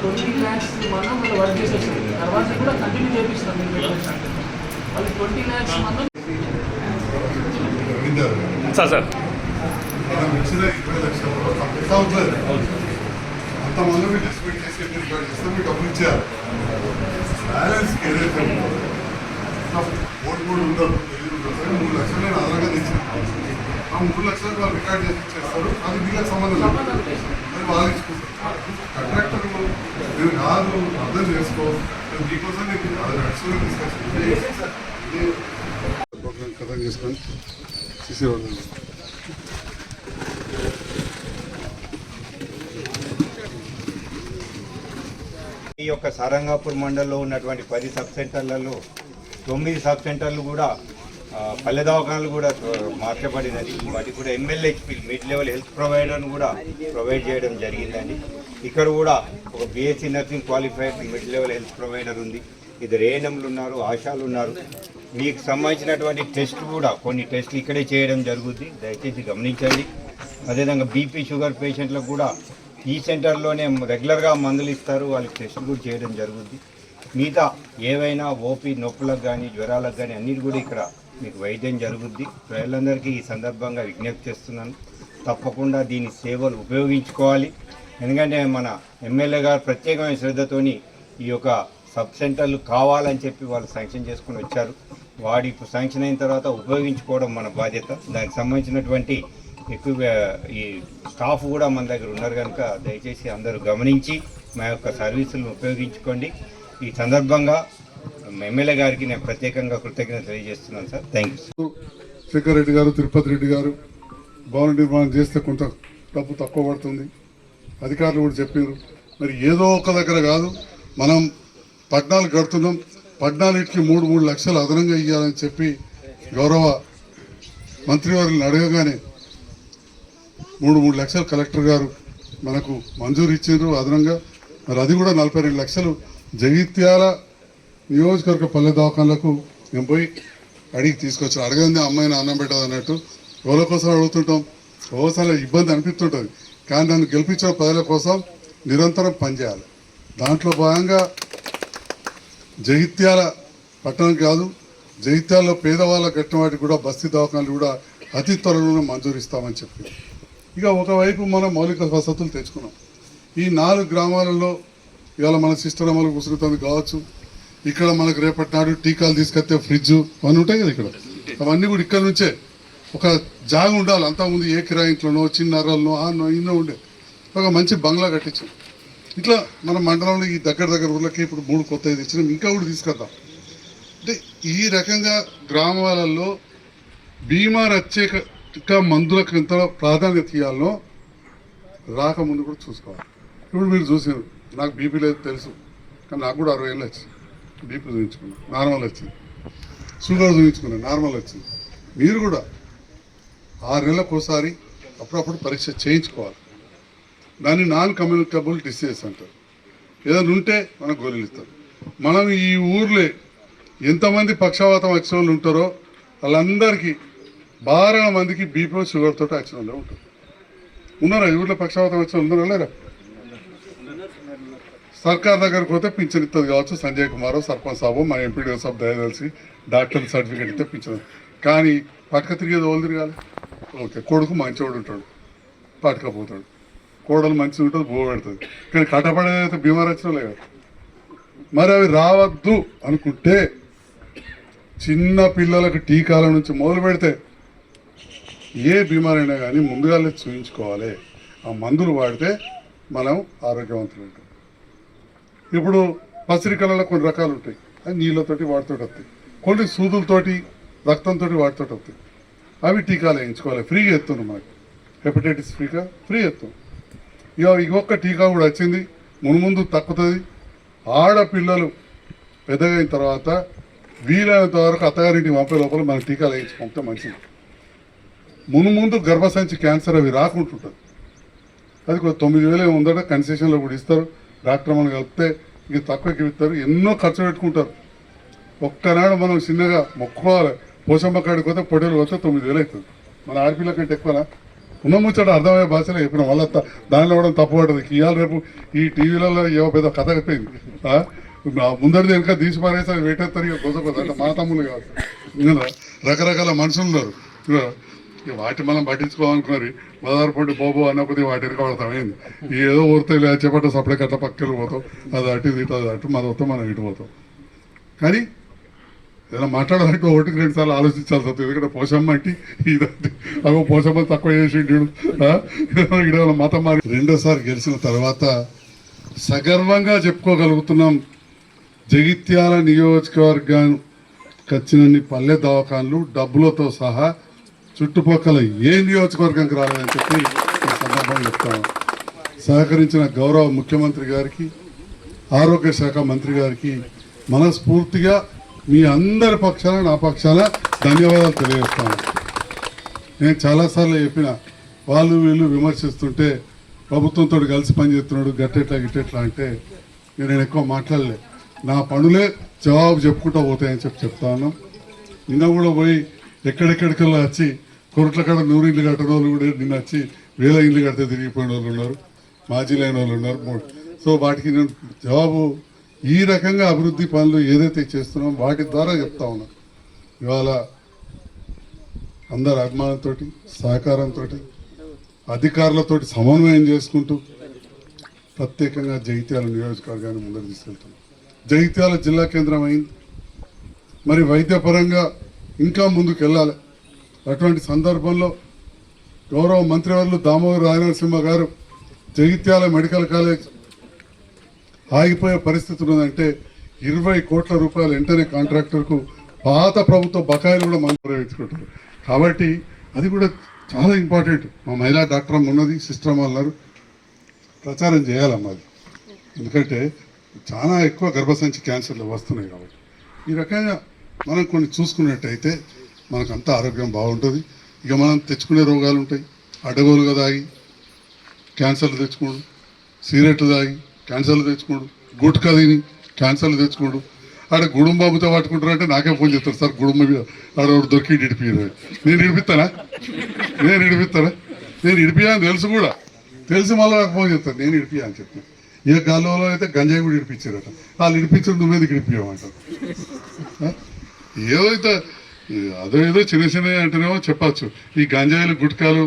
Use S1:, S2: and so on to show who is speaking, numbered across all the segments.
S1: Twenty lakhs మనం మళ్ళీ work చేసేస్తాం తర్వాత కూడా కంటిన్యూ చేపిస్తాం మీరు మళ్ళీ ట్వంటీ ల్యాక్స్ మనం
S2: సార్ సార్.
S3: మనం ఇచ్చిన ఇరవై కంప్లీట్ అవుతుంది మీరు చేసి చేస్తే డబ్బులు ఇచ్చారు బ్యాలెన్స్ ఏదైతే ఉండదు. మూడు లక్షలు వాళ్ళు రికార్డ్ చేసి ఇచ్చేస్తారు. అది వీళ్ళకి సంబంధం లేదు. అది వాళ్ళు ఇచ్చుకుంటారు కాంట్రాక్టర్ నేను కాదు అర్థం చేసుకో. నేను మీకోసం నీకు అది నడుచుకుని తీసుకొచ్చి కథ చేసుకొని సిసి రోడ్డు
S4: ఈ యొక్క సారంగాపూర్ మండలంలో ఉన్నటువంటి పది సబ్ సెంటర్లలో తొమ్మిది సబ్ సెంటర్లు కూడా పల్లె దవాఖానాలు కూడా మార్చబడినది. వాటికి కూడా ఎమ్మెల్యేహెచ్పి మిడ్ లెవెల్ హెల్త్ ప్రొవైడర్ను కూడా ప్రొవైడ్ చేయడం జరిగిందండి. ఇక్కడ కూడా ఒక BSc nursing qualified mid level health provider ఉంది. ఇద్దరు ఏఎన్ఎంలు ఉన్నారు ఆశాలు ఉన్నారు. మీకు సంబంధించినటువంటి టెస్ట్ కూడా కొన్ని టెస్ట్లు ఇక్కడే చేయడం జరుగుద్ది. దయచేసి గమనించండి. అదేవిధంగా బీపీ షుగర్ పేషెంట్లకు కూడా ఈ సెంటర్లోనే రెగ్యులర్గా మందులు ఇస్తారు. వాళ్ళకి టెస్టులు కూడా చేయడం జరుగుద్ది. మిగతా ఏవైనా ఓపీ నొప్పులకు కానీ జ్వరాలకు కానీ అన్నిటి కూడా ఇక్కడ మీకు వైద్యం జరుగుద్ది. ప్రజలందరికీ ఈ సందర్భంగా విజ్ఞప్తి చేస్తున్నాను. తప్పకుండా దీని సేవలు ఉపయోగించుకోవాలి. ఎందుకంటే మన ఎమ్మెల్యే గారు ప్రత్యేకమైన శ్రద్ధతోని ఈ యొక్క సబ్ సెంటర్లు కావాలని చెప్పి వాళ్ళు శాంక్షన్ చేసుకుని వచ్చారు. వాడి ఇప్పుడు శాంక్షన్ అయిన తర్వాత ఉపయోగించుకోవడం మన బాధ్యత. దానికి సంబంధించినటువంటి ఎక్కువ ఈ స్టాఫ్ కూడా మన దగ్గర ఉన్నారు కనుక దయచేసి అందరూ గమనించి మా యొక్క సర్వీసులను ఉపయోగించుకోండి. ఈ సందర్భంగా ఎమ్మెల్యే గారికి నేను ప్రత్యేకంగా కృతజ్ఞత తెలియజేస్తున్నాను sir. Thank you
S3: Shekhar Reddy గారు తిరుపతి రెడ్డి గారు భవన నిర్మాణం చేస్తే కొంత డబ్బు తక్కువ పడుతుంది. అధికారులు కూడా చెప్పారు. మరి ఏదో ఒక దగ్గర కాదు మనం పద్నాలుగు కడుతున్నాం. పద్నాలుగుకి మూడు మూడు లక్షలు అదనంగా ఇవ్వాలని చెప్పి గౌరవ మంత్రివర్యులను అడగగానే మూడు మూడు లక్షలు కలెక్టర్ గారు మనకు మంజూరు ఇచ్చిండ్రు అదనంగా. మరి అది కూడా నలభై రెండు లక్షలు జగిత్యాల నియోజకవర్గ పల్లె దవాఖానలకు మేము పోయి అడిగి తీసుకొచ్చాను అడగంది అమ్మాయిని అన్నం పెట్టదు అన్నట్టు. ఎవరి కోసం అడుగుతుంటాం? ఓసారి ఇబ్బంది అనిపిస్తుంటుంది. కానీ నన్ను గెలిపించిన ప్రజల కోసం నిరంతరం పనిచేయాలి. దాంట్లో భాగంగా జగిత్యాల పట్టణం కాదు జగిత్యాలలో పేదవాళ్ళ కట్టిన వాటికి కూడా బస్తీ దవాఖానలు కూడా అతి త్వరలోనే మంజూరు ఇస్తామని చెప్పి. ఇక ఒకవైపు మనం మౌలిక వసతులు తెచ్చుకున్నాం. ఈ నాలుగు గ్రామాలలో ఇవాళ మన సిస్టర్ అమలు కూసుకుంటుంది కావచ్చు ఇక్కడ మనకు రేపటి నాడు టీకాలు తీసుకొస్తే ఫ్రిడ్జ్ అవన్నీ ఉంటాయి కదా ఇక్కడ. అవన్నీ కూడా ఇక్కడ నుంచే ఒక జాగ ఉండాలి. అంతకుముందు ఏ కిరాయింట్లోనో చిన్న అర్రలనో ఆనో ఇన్నో ఉండే. ఒక మంచి బంగ్లా కట్టించాం. ఇట్లా మన మండలంలో ఈ దగ్గర దగ్గర ఊర్లకి ఇప్పుడు మూడు కొత్తవి తెచ్చినాం ఇంకా కూడా తీసుకొద్దాం. అంటే ఈ రకంగా గ్రామాలలో బీమా రక్షక మందులకు ఎంత ప్రాధాన్యత ఇవ్వాలనో రాకముందు కూడా చూసుకోవాలి. ఇప్పుడు మీరు చూసారు నాకు బీపీ లేదు తెలుసు. కానీ నాకు కూడా అరవై ఏళ్ళు వచ్చింది. బీపీ చూపించుకున్నా. నార్మల్ వచ్చింది. షుగర్ చూపించుకున్నా. నార్మల్ వచ్చింది. మీరు కూడా ఆరు నెలలకు ఒకసారి అప్పుడప్పుడు పరీక్ష చేయించుకోవాలి. దాన్ని నాన్ కమ్యూనికబుల్ డిసీజ్ అంటారు. ఏదైనా ఉంటే మనకు గోళీలు ఇస్తారు. మనం ఈ ఊర్లో ఎంతమంది పక్షవాతం వచ్చిన వాళ్ళు ఉంటారో వాళ్ళందరికీ బాగా మందికి బీపీ షుగర్ తోటి ఉంటుంది ఉంటారు. ఉన్నారా? ఈ ఊర్లో పక్షవాతం వచ్చిన వాళ్ళు ఉన్నారా? లేరా? సర్కార్ దగ్గరకు పోతే పింఛన్ ఇస్తుంది కావచ్చు. సంజయ్ కుమార్ సర్పంచ్ సాబు మా ఎంపీడీ సాబ్ దయదలిసి డాక్టర్ సర్టిఫికేట్ ఇస్తే పింఛన్. కానీ పక్క తిరిగేది వాళ్ళు తిరగాలి. ఓకే కొడుకు మంచివాడు ఉంటాడు. పట్టుకపోతాడు. కోడలు మంచిగా ఉంటుంది బో పెడుతుంది. కానీ కట్టపడేదైతే బీమార్ వచ్చినా లేదు మరి అవి రావద్దు అనుకుంటే చిన్న పిల్లలకు టీకాల నుంచి మొదలు పెడితే ఏ బీమారైనా కానీ ముందుగానే చూయించుకోవాలి. ఆ మందులు వాడితే మనం ఆరోగ్యవంతులు ఉంటాం. ఇప్పుడు పసిరికలలో కొన్ని రకాలు ఉంటాయి. అవి నీళ్ళతోటి వాటితోటి వస్తాయి కొన్ని సూదులతోటి రక్తంతో వాటితోటి వస్తాయి అవి టీకాలు వేయించుకోవాలి. ఫ్రీగా ఎత్తున్నాం మాకు. హెపటైటిస్ ఫ్రీగా ఫ్రీ ఎత్తాం ఇక ఇంకొక టీకా కూడా వచ్చింది. మునుముందు తక్కుతుంది. ఆడపిల్లలు పెద్దగైన తర్వాత వీలైనంత వరకు అత్తగారింటికి పంపే లోపల మనం టీకాలు వేయించి పంపితే మంచిది మునుముందు గర్భసంచి క్యాన్సర్ అవి రాకుంటుంటుంది అది కూడా తొమ్మిది వేలు ఉందట కన్సెషన్లో కూడా ఇస్తారు. డాక్టర్ మనం కలిపితే ఇక తక్కువకి ఇస్తారు. ఎన్నో ఖర్చు పెట్టుకుంటారు. ఒక్కనాడు మనం చిన్నగా మొక్కుకోవాలి. పోషమ్మ కాడికి పోతే పొట్టేలు పోతే తొమ్మిది వేలు అవుతుంది. మన ఆర్పీల కంటే ఎక్కువనా? ఉన్న ముచ్చట అర్థమయ్యే భాషలో చెప్పిన వాళ్ళ దానిలో కూడా తప్పు పడ్డది. ఇవాళ రేపు ఈ టీవీలలో ఏవో పెద్ద కథ అయిపోయింది. ఆ? ఆ ముందరిది వెనక తీసి పారేసి అది పెట్టేస్తారు. ఇక కొత్త కొత్త అంటే మా తమ్ములు కాదు. రకరకాల మనుషులు ఉన్నారు. వాటి మనం పట్టించుకోవాలనుకున్నారు బదారు పండు బాబు అన్న కొద్దిగా వాటి వెనక ఏదో ఊరితే ఇలా చెప్పట సపడే కట్ట పక్కకి పోతాం. అది అటు ఇది అది అటు మన వస్తాం మనం ఇటు పోతాం. కానీ ఏదైనా మాట్లాడాలంటే ఒకటికి రెండు సార్లు ఆలోచించాల్సి వస్తుంది. ఎందుకంటే పోషమ్మ అంటే ఇది అగో పోషమ్మ తక్కువ చేసిండు ఇక్కడ మతం మారి రెండోసారి గెలిచిన తర్వాత సగర్వంగా చెప్పుకోగలుగుతున్నాం జగిత్యాల నియోజకవర్గానికి వచ్చినన్ని పల్లె దవాఖాన్లు డబ్బులతో సహా చుట్టుపక్కల ఏ నియోజకవర్గంకి రాలేదని చెప్పి ఈ సందర్భంగా చెప్తాను. సహకరించిన గౌరవ ముఖ్యమంత్రి గారికి ఆరోగ్య శాఖ మంత్రి గారికి మనస్ఫూర్తిగా మీ అందరి పక్షాల నా పక్షాల ధన్యవాదాలు తెలియజేస్తాను. నేను చాలాసార్లు చెప్పిన వాళ్ళు వీళ్ళు విమర్శిస్తుంటే ప్రభుత్వంతో కలిసి పనిచేస్తున్నాడు గట్టెట్లా గిట్టెట్లా అంటే నేను ఎక్కువ మాట్లాడలే. నా పనులే జవాబు చెప్పుకుంటూ పోతాయని చెప్పి చెప్తాను నిన్న కూడా పోయి ఎక్కడెక్కడికల్లా వచ్చి కొరట్ల కాడ నూరు ఇల్లు కట్టిన వాళ్ళు కూడా నిన్న వచ్చి వేల ఇల్లు కడితే తిరిగిపోయిన వాళ్ళు ఉన్నారు. మాజీలైన వాళ్ళు ఉన్నారు. సో వాటికి నేను జవాబు ఈ రకంగా అభివృద్ధి పనులు ఏదైతే చేస్తున్నామో వాటి ద్వారా చెప్తా ఉన్నాం. ఇవాళ అందరి అభిమానంతో సహకారంతో అధికారులతోటి సమన్వయం చేసుకుంటూ ప్రత్యేకంగా జగిత్యాల నియోజకవర్గాన్ని ముందుకు తీసుకెళ్తున్నాం. జగిత్యాల జిల్లా కేంద్రం అయింది. మరి వైద్యపరంగా ఇంకా ముందుకు వెళ్ళాలి అటువంటి సందర్భంలో గౌరవ మంత్రివర్యులు దామోదర రాయనరసింహ గారు జగిత్యాల మెడికల్ కాలేజ్ ఆగిపోయే పరిస్థితి ఉన్నదంటే ఇరవై కోట్ల రూపాయలు వెంటనే కాంట్రాక్టర్కు పాత ప్రభుత్వ బకాయిలు కూడా మనం ప్రవేశించుకుంటారు కాబట్టి అది కూడా చాలా ఇంపార్టెంట్. మా మహిళా డాక్టర్ అమ్మ ఉన్నది సిస్టర్ అమ్మ అన్నారు ప్రచారం చేయాలమ్మా అది. ఎందుకంటే చాలా ఎక్కువ గర్భసంచి క్యాన్సర్లు వస్తున్నాయి కాబట్టి. ఈ రకంగా మనం కొన్ని చూసుకున్నట్టయితే మనకంతా ఆరోగ్యం బాగుంటుంది. ఇక మనం తెచ్చుకునే రోగాలు ఉంటాయి అడ్డగోలుగా తాగి క్యాన్సర్లు తెచ్చుకోడు. సిగరెట్లు తాగి క్యాన్సర్లు తెచ్చుకోడు. గుట్కా తిని క్యాన్సర్లు తెచ్చుకోడు. ఆడ గుడుంబాబుతో పట్టుకుంటారంటే నాకే ఫోన్ చేస్తారు. సార్ గుడుంబ మీద ఆడ దొరికి ఇడిపియరు నేను ఇడిపిస్తానా నేను ఇడిపిస్తానా నేను ఇడిపియా అని తెలుసు కూడా. తెలిసి మళ్ళీ నాకు ఫోన్ చేస్తాను నేను ఇడిపియా అని చెప్పిన ఏ గాల్లో అయితే గంజాయి కూడా ఇడిపించారట. వాళ్ళు ఇడిపించారు నువ్వేది ఇడిపియమంటారు ఏదైతే అదో ఏదో చిన్న చిన్న అంటేనేమో చెప్పచ్చు. ఈ గంజాయిలు గుట్కాలు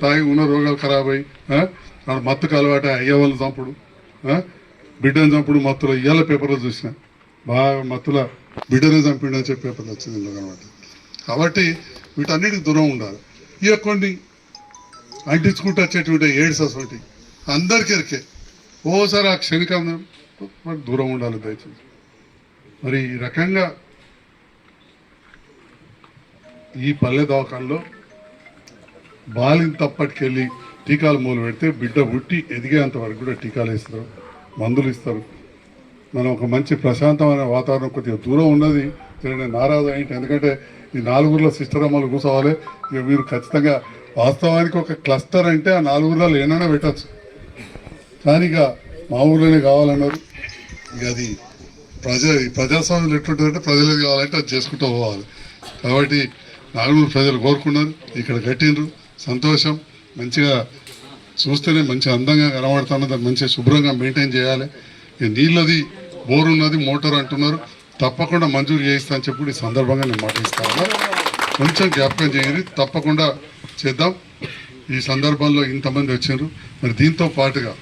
S3: తాగి ఉన్న రోగాలు ఖరాబ్ అయ్యి ఆ, మత్తుకు అలవాటు అయ్యే వాళ్ళు చంపుడు బిడ్డను చంపుడు మత్తులో ఇవాళ పేపర్లో చూసిన. బాగా మత్తుల బిడ్డనే చంపిండు అని చెప్పి పేపర్లు వచ్చింది అనమాట కాబట్టి వీటన్నిటికి దూరం ఉండాలి. ఇక కొన్ని అంటించుకుంటూ వచ్చేటువంటి ఎయిడ్స్ అసలు అందరికెరికే ఓసారి ఆ క్షణికందం దూరం ఉండాలి దయచేసి. మరి ఈ రకంగా ఈ పల్లె దవాఖానలో బాలింత తప్పటికెళ్ళి టీకాలు మొదలు పెడితే బిడ్డ పుట్టి ఎదిగేంత వరకు కూడా టీకాలు ఇస్తారు మందులు ఇస్తారు. మనం ఒక మంచి ప్రశాంతమైన వాతావరణం కొద్దిగా దూరం ఉన్నది. నేను నారాజు అయింటి ఎందుకంటే ఈ నాలుగురులో సిస్టర్ అమ్మలు కూర్చోవాలి. ఇక మీరు ఖచ్చితంగా వాస్తవానికి ఒక క్లస్టర్ అంటే ఆ నాలుగురులో ఏమైనా పెట్టచ్చు. కానీ ఇక మా ఊర్లోనే కావాలన్నారు. ఇక అది ప్రజా ఈ ప్రజాస్వామ్యం ఎట్లుంటుందంటే ప్రజలకు కావాలంటే అది చేసుకుంటూ పోవాలి. కాబట్టి నాలుగు ప్రజలు కోరుకున్నారు. ఇక్కడ కట్టిండ్రు. సంతోషం. మంచిగా చూస్తేనే మంచి అందంగా కనబడుతున్నది. మంచిగా శుభ్రంగా మెయింటైన్ చేయాలి. నీళ్ళది బోర్ ఉన్నది మోటార్ అంటున్నారు. తప్పకుండా మంజూరు చేయిస్తా అని చెప్పి ఈ సందర్భంగా నేను మాట ఇస్తాను కొంచెం జ్ఞాపకం చేయండి. తప్పకుండా చేద్దాం. ఈ సందర్భంలో ఇంతమంది వచ్చారు మరి దీంతో పాటుగా